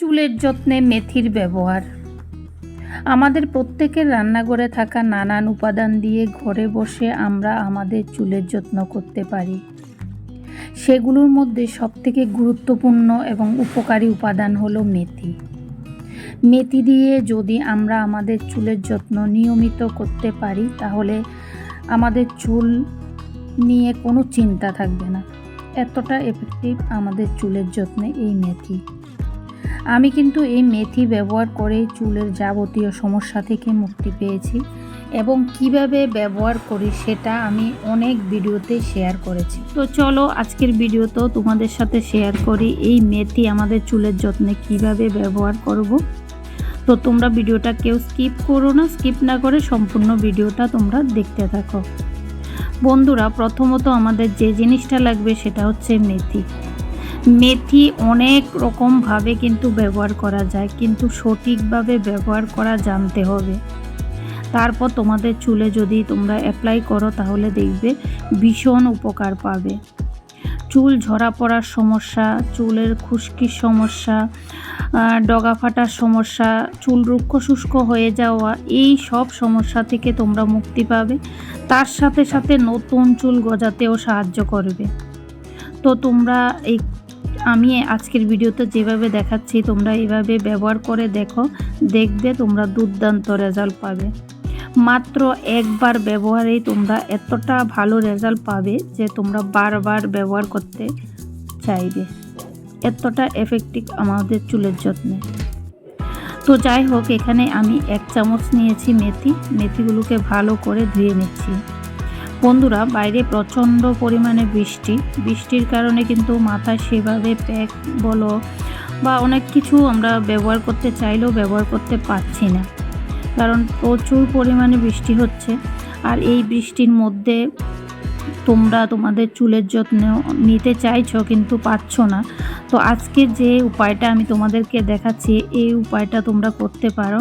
চুলের যত্নে মেথির ব্যবহার। আমাদের প্রত্যেকের রান্নাঘরে থাকা নানান উপাদান দিয়ে ঘরে বসে আমরা আমাদের চুলের যত্ন করতে পারি। সেগুলোর মধ্যে সবথেকে গুরুত্বপূর্ণ এবং উপকারী উপাদান হলো মেথি। মেথি দিয়ে যদি আমরা আমাদের চুলের যত্ন নিয়মিত করতে পারি, তাহলে আমাদের চুল নিয়ে কোনো চিন্তা থাকবে না। এতটা এফেক্টিভ আমাদের চুলের যত্নে এই মেথি। আমি কিন্তু এই মেথি ব্যবহার করেই চুলের যাবতীয় সমস্যা থেকে মুক্তি পেয়েছি এবং কীভাবে ব্যবহার করি সেটা আমি অনেক ভিডিওতে শেয়ার করেছি। তো চলো আজকের ভিডিওতেও তোমাদের সাথে শেয়ার করি এই মেথি আমাদের চুলের যত্নে কীভাবে ব্যবহার করব। তো তোমরা ভিডিওটা কেউ স্কিপ করো না, স্কিপ না করে সম্পূর্ণ ভিডিওটা তোমরা দেখতে থাকো। বন্ধুরা, প্রথমত আমাদের যে জিনিসটা লাগবে সেটা হচ্ছে মেথি। মেথি অনেক রকমভাবে কিন্তু ব্যবহার করা যায়, কিন্তু সঠিকভাবে ব্যবহার করা জানতে হবে। তারপর তোমাদের চুলে যদি তোমরা অ্যাপ্লাই করো, তাহলে দেখবে ভীষণ উপকার পাবে। চুল ঝরা পড়ার সমস্যা, চুলের খুশকির সমস্যা ডগা ফাটার সমস্যা, চুল রুক্ষ শুষ্ক হয়ে যাওয়া, এই সব সমস্যা থেকে তোমরা মুক্তি পাবে। তার সাথে সাথে নতুন চুল গজাতেও সাহায্য করবে। তো তোমরা এই আমি আজকের ভিডিওতে যেভাবে দেখাচ্ছি, তোমরা এভাবে ব্যবহার করে দেখো, দেখবে তোমরা দুর্দান্ত রেজাল্ট পাবে। মাত্র একবার ব্যবহারেই তোমরা এতটা ভালো রেজাল্ট পাবে যে তোমরা বারবার ব্যবহার করতে চাইবে। এতটা এফেক্টিভ আমাদের চুলের যত্নে। তো যাই হোক, এখানে আমি এক চামচ নিয়েছি মেথি। মেথিগুলোকে ভালো করে ধুয়ে নিচ্ছি। বন্ধুরা, বাইরে প্রচণ্ড পরিমাণে বৃষ্টি। বৃষ্টির কারণে কিন্তু মাথায় সেভাবে প্যাক বলো বা অনেক কিছু আমরা ব্যবহার করতে চাইলেও ব্যবহার করতে পারছি না। কারণ প্রচুর পরিমাণে বৃষ্টি হচ্ছে আর এই বৃষ্টির মধ্যে তোমরা তোমাদের চুলের যত্ন নিতে চাইছো কিন্তু পাচ্ছ না। তো আজকে যে উপায়টা আমি তোমাদেরকে দেখাচ্ছি, এই উপায়টা তোমরা করতে পারো।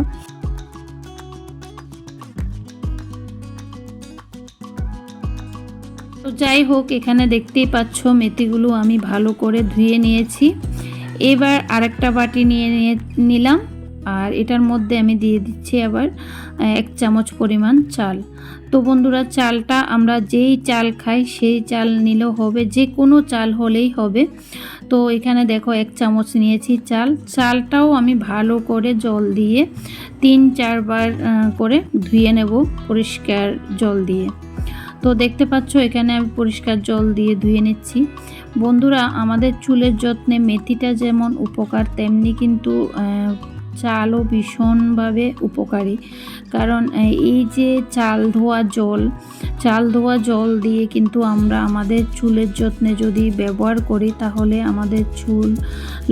যাই হোক, এখানে দেখতেই পাচ্ছ মেথিগুলো আমি ভালো করে ধুয়ে নিয়েছি। এবার আরেকটা বাটি নিয়ে নিয়ে নিলাম, আর এটার মধ্যে আমি দিয়ে দিচ্ছি আবার এক চামচ পরিমাণ চাল। তো বন্ধুরা, চালটা আমরা যেই চাল খাই, সেই চাল নিলেও হবে, যে কোনো চাল হলেই হবে। তো এখানে দেখো, এক চামচ নিয়েছি চাল। চালটাও আমি ভালো করে জল দিয়ে তিন চারবার করে ধুয়ে নেব, পরিষ্কার জল দিয়ে। তো দেখতে পাচ্ছ, এখানে আমি পরিষ্কার জল দিয়ে ধুয়ে নিচ্ছি। বন্ধুরা, আমাদের চুলের যত্নে মেথিটা যেমন উপকার, তেমনি কিন্তু চালও ভীষণভাবে উপকারী। কারণ এই যে চাল ধোয়া জল, চাল ধোয়া জল দিয়ে কিন্তু আমরা আমাদের চুলের যত্নে যদি ব্যবহার করি, তাহলে আমাদের চুল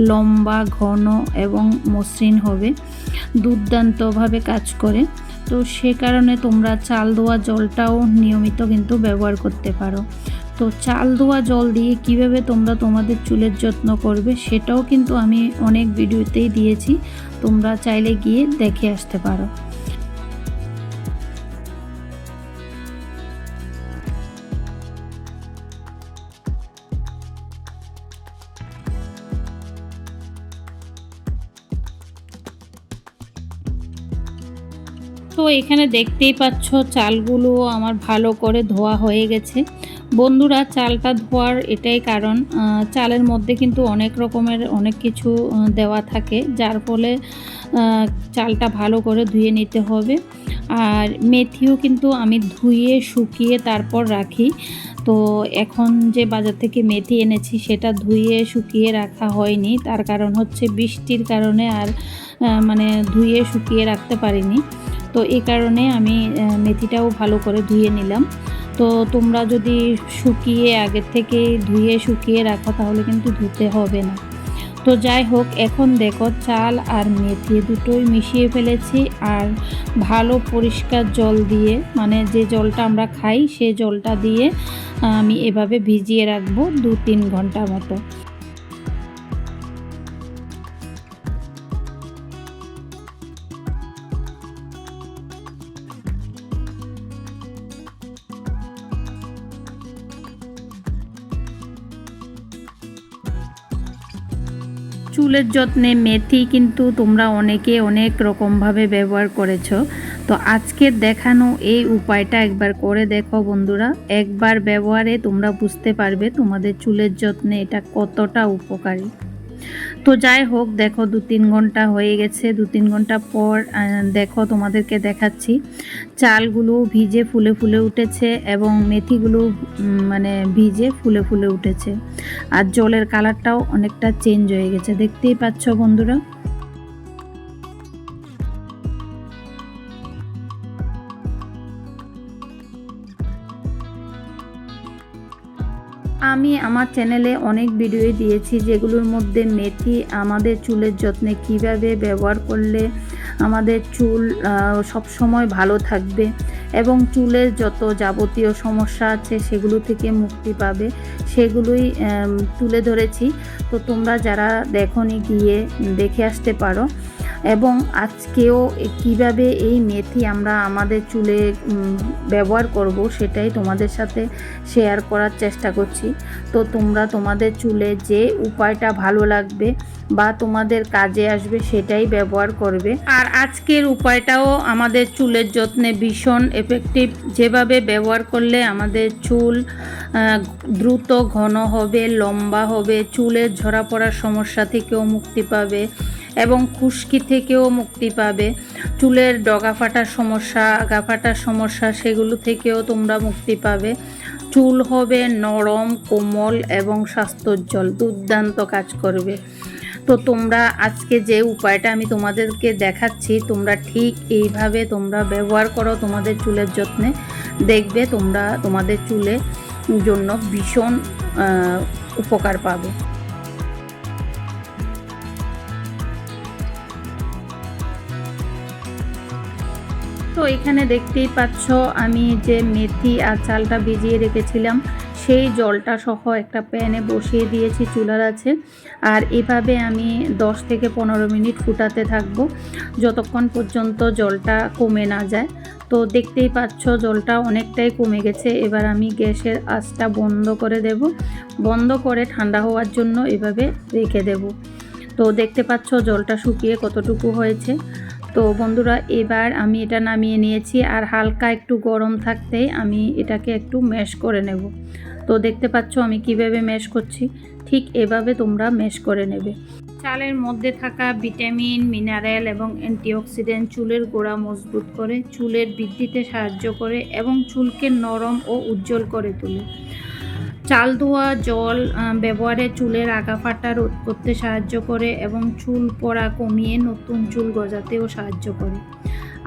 লম্বা, ঘন এবং মসৃণ হবে, দুর্দান্তভাবে কাজ করে। তো সে কারণে তোমরা চাল দোয়া জলটাও নিয়মিত কিন্তু ব্যবহার করতে পারো। তো চাল দোয়া জল দিয়ে কীভাবে তোমরা তোমাদের চুলের যত্ন করবে সেটাও কিন্তু আমি অনেক ভিডিওতেই দিয়েছি। তোমরা চাইলে গিয়ে দেখে আসতে পারো। তো এখানে দেখতেই পাচ্ছ চালগুলো আমার ভালো করে ধোয়া হয়ে গেছে। বন্ধুরা, চালটা ধোয়ার এটাই কারণ চালের মধ্যে কিন্তু অনেক রকমের অনেক কিছু দেওয়া থাকে, যার ফলে চালটা ভালো করে ধুয়ে নিতে হবে। আর মেথিও কিন্তু আমি ধুয়ে, শুকিয়ে তারপর রাখি। তো এখন যে বাজার থেকে মেথি এনেছি, সেটা ধুয়ে, শুকিয়ে রাখা হয়নি। তার কারণ হচ্ছে বৃষ্টির কারণে আর মানে ধুয়ে, শুকিয়ে রাখতে পারিনি। তো এই কারণে আমি মেথিটাও ভালো করে ধুয়ে নিলাম। তো তোমরা যদি শুকিয়ে আগের থেকে ধুয়ে শুকিয়ে রাখো, তাহলে কিন্তু ধুতে হবে না। তো যাই হোক, এখন দেখো চাল আর মেথি দুটোই মিশিয়ে ফেলেছি আর ভালো পরিষ্কার জল দিয়ে মানে যে জলটা আমরা খাই, সে জলটা দিয়ে আমি এভাবে ভিজিয়ে রাখব দু তিন ঘণ্টা মতো। চুলের যত্নে মেথি কিন্তু তোমরা অনেকে অনেক রকমভাবে ব্যবহার করেছ। তো আজকে দেখানো এই উপায়টা একবার করে দেখো বন্ধুরা। একবার ব্যবহারে তোমরা বুঝতে পারবে তোমাদের চুলের যত্নে এটা কতটা উপকারী। তো যাই হোক, দেখো দু তিন ঘণ্টা হয়ে গেছে। দু তিন ঘণ্টা পর দেখো তোমাদেরকে দেখাচ্ছি। চালগুলো ভিজে ফুলে ফুলে উঠেছে এবং মেথিগুলো মানে ভিজে ফুলে ফুলে উঠেছে। আর জলের কালারটাও অনেকটা চেঞ্জ হয়ে গেছে। দেখতেই পাচ্ছ বন্ধুরা? আমি আমার চ্যানেলে অনেক ভিডিও দিয়েছি যেগুলোর মধ্যে মেথি আমাদের চুলের যত্নে কীভাবে ব্যবহার করলে আমাদের চুল সব সময় ভালো থাকবে এবং চুলের যত যাবতীয় সমস্যা আছে সেগুলো থেকে মুক্তি পাবে, সেগুলোই তুলে ধরেছি। তো তোমরা যারা দেখনি গিয়ে দেখে আসতে পারো। এবং আজকেও কীভাবে এই মেথি আমরা আমাদের চুলে ব্যবহার করব সেটাই তোমাদের সাথে শেয়ার করার চেষ্টা করছি। তো তোমরা তোমাদের চুলে যে উপায়টা ভালো লাগবে বা তোমাদের কাজে আসবে সেটাই ব্যবহার করবে। আর আজকের উপায়টাও আমাদের চুলের যত্নে ভীষণ এফেক্টিভ যেভাবে ব্যবহার করলে আমাদের চুল দ্রুত ঘন হবে, লম্বা হবে চুলের ঝরা পড়ার সমস্যা থেকেও মুক্তি পাবে। এবং খুশকি থেকেও মুক্তি পাবে। চুলের ডগা ফাটার সমস্যা আগা ফাটার সমস্যা, সেগুলো থেকেও তোমরা মুক্তি পাবে। চুল হবে নরম, কোমল এবং স্বাস্থ্যোজ্জ্বল, দুর্দান্ত কাজ করবে। তো তোমরা আজকে যে উপায়টা আমি তোমাদেরকে দেখাচ্ছি, তোমরা ঠিক এইভাবে তোমরা ব্যবহার করো তোমাদের চুলের যত্নে। দেখবে তোমরা তোমাদের চুলের জন্য ভীষণ উপকার পাবে। তো এখানে দেখতেই পাচ্ছ আমি যে মেথি আর চালটা ভিজিয়ে রেখেছিলাম, সেই জলটা সহ একটা প্যানে বসিয়ে দিয়েছি চুলার আছে। আর এভাবে আমি 10 থেকে পনেরো মিনিট ফুটাতে থাকব, যতক্ষণ পর্যন্ত জলটা কমে না যায়। তো দেখতেই পাচ্ছ জলটা অনেকটাই কমে গেছে, এবার আমি গ্যাসের আঁচটা বন্ধ করে দেব। বন্ধ করে ঠান্ডা হওয়ার জন্য এভাবে রেখে দেব। তো দেখতে পাচ্ছ জলটা শুকিয়ে কতটুকু হয়েছে। তো বন্ধুরা, এবার আমি এটা নামিয়ে নিয়েছি আর হালকা একটু গরম থাকতেই আমি এটাকে একটু ম্যাশ করে নেব। তো দেখতে পাচ্ছ আমি কীভাবে ম্যাশ করছি, ঠিক এভাবে তোমরা ম্যাশ করে নেবে। চালের মধ্যে থাকা ভিটামিন, মিনারেল এবং অ্যান্টিঅক্সিডেন্ট চুলের গোড়া মজবুত করে, চুলের বৃদ্ধিতে সাহায্য করে এবং চুলকে নরম ও উজ্জ্বল করে তোলে। চাল ধোয়া, জল ব্যবহারে চুলের আগা ফাটা রোধ করতে সাহায্য করে এবং চুল পড়া কমিয়ে নতুন চুল গজাতেও সাহায্য করে।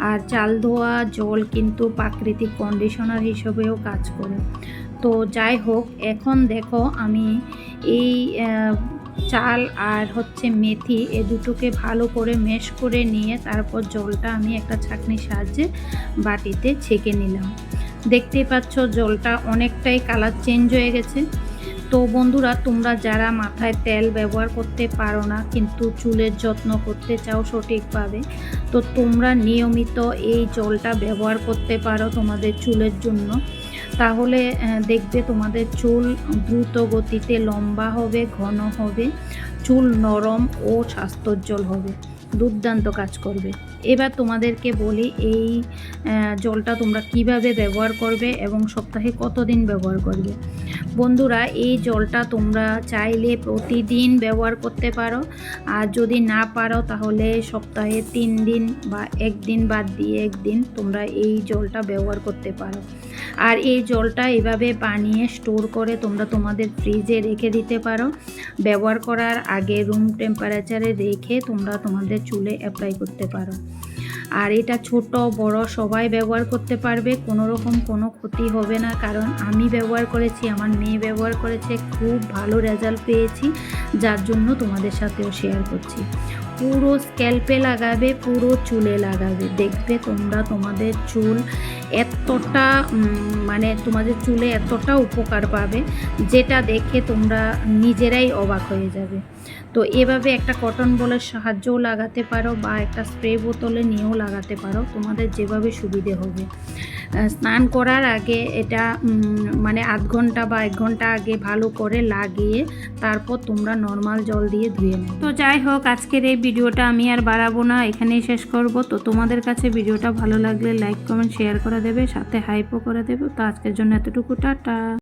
আর চাল ধোয়া, জল কিন্তু প্রাকৃতিক কন্ডিশনার হিসেবেও কাজ করে। তো যাই হোক, এখন দেখো আমি এই চাল আর হচ্ছে মেথি এ দুটোকে ভালো করে মেশ করে নিয়ে তারপর জলটা আমি একটা ছাঁকনির সাহায্যে বাটিতে ছেঁকে নিলাম। দেখতেই পাচ্ছ, জলটা অনেকটাই কালার চেঞ্জ হয়ে গেছে। তো বন্ধুরা, তোমরা যারা মাথায় তেল ব্যবহার করতে পারো না, কিন্তু চুলের যত্ন করতে চাও সঠিকভাবে, তো তোমরা নিয়মিত এই জলটা ব্যবহার করতে পারো তোমাদের চুলের জন্য। তাহলে দেখবে তোমাদের চুল দ্রুত গতিতে লম্বা হবে, ঘন হবে, চুল নরম ও স্বাস্থ্যোজ্জ্বল হবে। দুর্দান্ত কাজ করবে। এবার তোমাদেরকে বলি এই জলটা তোমরা কীভাবে ব্যবহার করবে এবং সপ্তাহে কতদিন ব্যবহার করবে। বন্ধুরা, এই জলটা তোমরা চাইলে প্রতিদিন ব্যবহার করতে পারো। আর যদি না পারো, তাহলে সপ্তাহে তিন দিন বা একদিন বাদ দিয়ে একদিন তোমরা এই জলটা ব্যবহার করতে পারো। আর এই জলটা এভাবে বানিয়ে স্টোর করে তোমরা তোমাদের ফ্রিজে রেখে দিতে পারো। ব্যবহার করার আগে রুম টেম্পারেচারে রেখে তোমরা তোমাদের চুলে অ্যাপ্লাই করতে পারো। আর এটা ছোট, বড় সবাই ব্যবহার করতে পারবে, কোনো রকম কোনো ক্ষতি হবে না। কারণ আমি ব্যবহার করেছি, আমার মেয়ে ব্যবহার করেছে, খুব ভালো রেজাল্ট পেয়েছি, যার জন্য তোমাদের সাথেও শেয়ার করছি। পুরো স্ক্যাল্পে লাগাবে, পুরো চুলে লাগাবে। দেখবে তোমরা তোমাদের চুল এতটা মানে তোমাদের চুলে এতটা উপকার পাবে, যেটা দেখে তোমরা নিজেরাই অবাক হয়ে যাবে। তো এভাবে একটা কটন বলের সাহায্যও লাগাতে পারো বা একটা স্প্রে বোতলে নিয়েও লাগাতে পারো, তোমাদের যেভাবে সুবিধে হবে। স্নান করার আগে এটা মানে আধ ঘণ্টা বা এক ঘণ্টা আগে ভালো করে লাগিয়ে তারপর তোমরা নর্মাল জল দিয়ে ধুয়ে নেবে তো যাই হোক, আজকের এই ভিডিওটা আমি আর বাড়াবো না, এখানেই শেষ করব। তো তোমাদের কাছে ভিডিওটা ভালো লাগলে লাইক কমেন্ট শেয়ার করে দেবে সাথে হাইপও করে দেবে। তো আজকের জন্য এতটুকু টাটা।